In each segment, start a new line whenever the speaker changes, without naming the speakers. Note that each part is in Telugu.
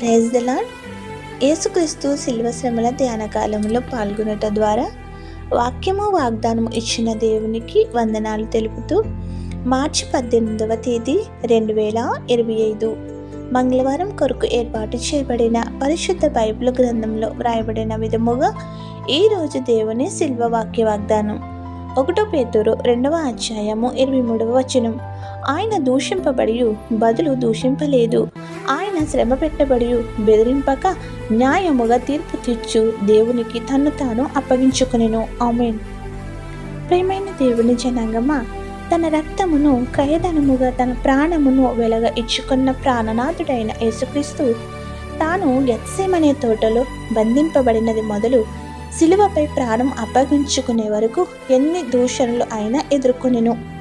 ప్రైజ్ ద లాడ్ యేసుక్రీస్తు శిల్వ శ్రమల ధ్యాన కాలంలో పాల్గొనట ద్వారా వాక్యము వాగ్దానము ఇచ్చిన దేవునికి వందనాలు తెలుపుతూ మార్చి పద్దెనిమిదవ తేదీ రెండు వేల ఇరవై ఐదు మంగళవారం కొరకు ఏర్పాటు చేయబడిన పరిశుద్ధ బైబిల్ గ్రంథంలో వ్రాయబడిన విధముగా ఈరోజు దేవుని శిల్వ వాక్య వాగ్దానం. ఒకటో పేతురు రెండవ అధ్యాయము ఇరవై మూడవ వచనం. ఆయన దూషింపబడి బదులు దూషింపలేదు. ఆయన శ్రమ పెట్టబడి బెదిరింపక న్యాయముగా తీర్పు తీర్చు దేవునికి తన్ను తాను అప్పగించుకునేను. ఆమెన్. ప్రేమైన దేవుని జనాంగమా తన రక్తమును క్రయధనముగా తన ప్రాణమును వెలగ ఇచ్చుకున్న ప్రాణనాథుడైన యేసుక్రీస్తు తాను గత్సేమనే తోటలో బంధింపబడినది మొదలు శిలువపై ప్రాణం అప్పగించుకునే వరకు ఎన్ని దూషణలు అయినా ఎదుర్కొనెను.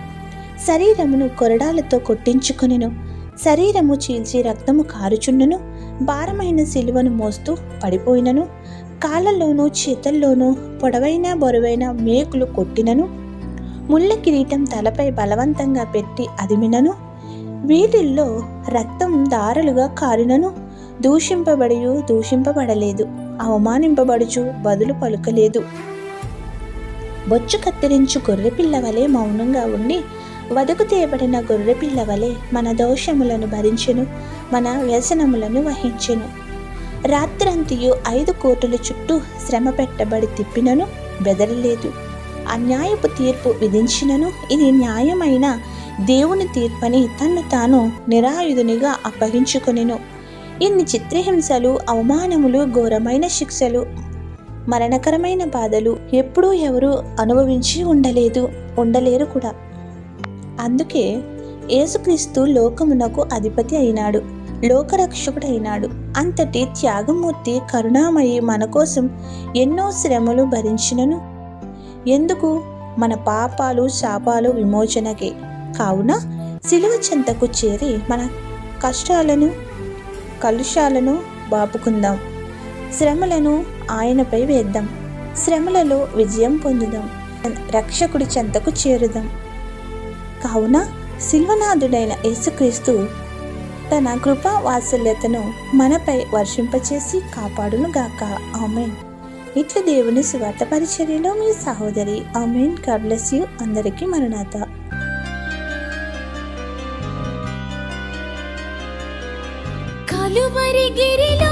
శరీరమును కొరడాలతో కొట్టించుకొనెను. శరీరము చీల్చి రక్తము కారుచున్నను భారమైన సిలువను మోస్తూ పడిపోయినను. కాళ్ళలోనూ చేతల్లోనూ పొడవైన బరువైన మేకులు కొట్టినను. ముళ్ళ కిరీటం తలపై బలవంతంగా పెట్టి అదిమినను. వీటిల్లో రక్తం దారులుగా కారినను. దూషింపబడి దూషింపబడలేదు. అవమానింపబడుచు బదులు పలుకలేదు. బొచ్చు కత్తిరించు గొర్రెపిల్ల వలె మౌనంగా ఉండి వదుకు తీయబడిన గొర్రెపిల్ల వలె మన దోషములను భరించెను మన వ్యసనములను వహించెను. రాత్రంతియు ఐదు కోటుల చుట్టూ శ్రమ పెట్టబడి తిప్పినను బెదరలేదు. అన్యాయపు తీర్పు విధించినను ఇది న్యాయమైన దేవుని తీర్పని తన్ను తాను నిరాయుధునిగా అప్పగించుకొనెను. ఇన్ని చిత్రహింసలు అవమానములు ఘోరమైన శిక్షలు మరణకరమైన బాధలు ఎప్పుడూ ఎవరు అనుభవించి ఉండలేదు ఉండలేరు కూడా. అందుకే యేసుక్రీస్తు లోకమునకు అధిపతి అయినాడు లోకరక్షకుడైనాడు. అంతటి త్యాగమూర్తి కరుణామయి మన కోసం ఎన్నో శ్రమలు భరించినను. ఎందుకు? మన పాపాలు శాపాలు విమోచనకే. కావున సిలువ చెంతకు చేరి మన కష్టాలను కలుషాలను బాపుకుందాం. శ్రమలను ఆయనపై వేద్దాం. శ్రమలలో విజయం పొందుదాం. రక్షకుడి చెంతకు చేరుదాం. కావున శిల్వనాథుడైన యేసుక్రీస్తు తన కృపా వాత్సల్యతను మనపై వర్షింపచేసి కాపాడును గాక ఆమెన్. ఇట్ల దేవుని స్వార్థ పరిచర్యలో మీ సహోదరి ఆమెన్. కర్లెస్ యూ. అందరికీ మరణాత.
కలువరి గిరిలో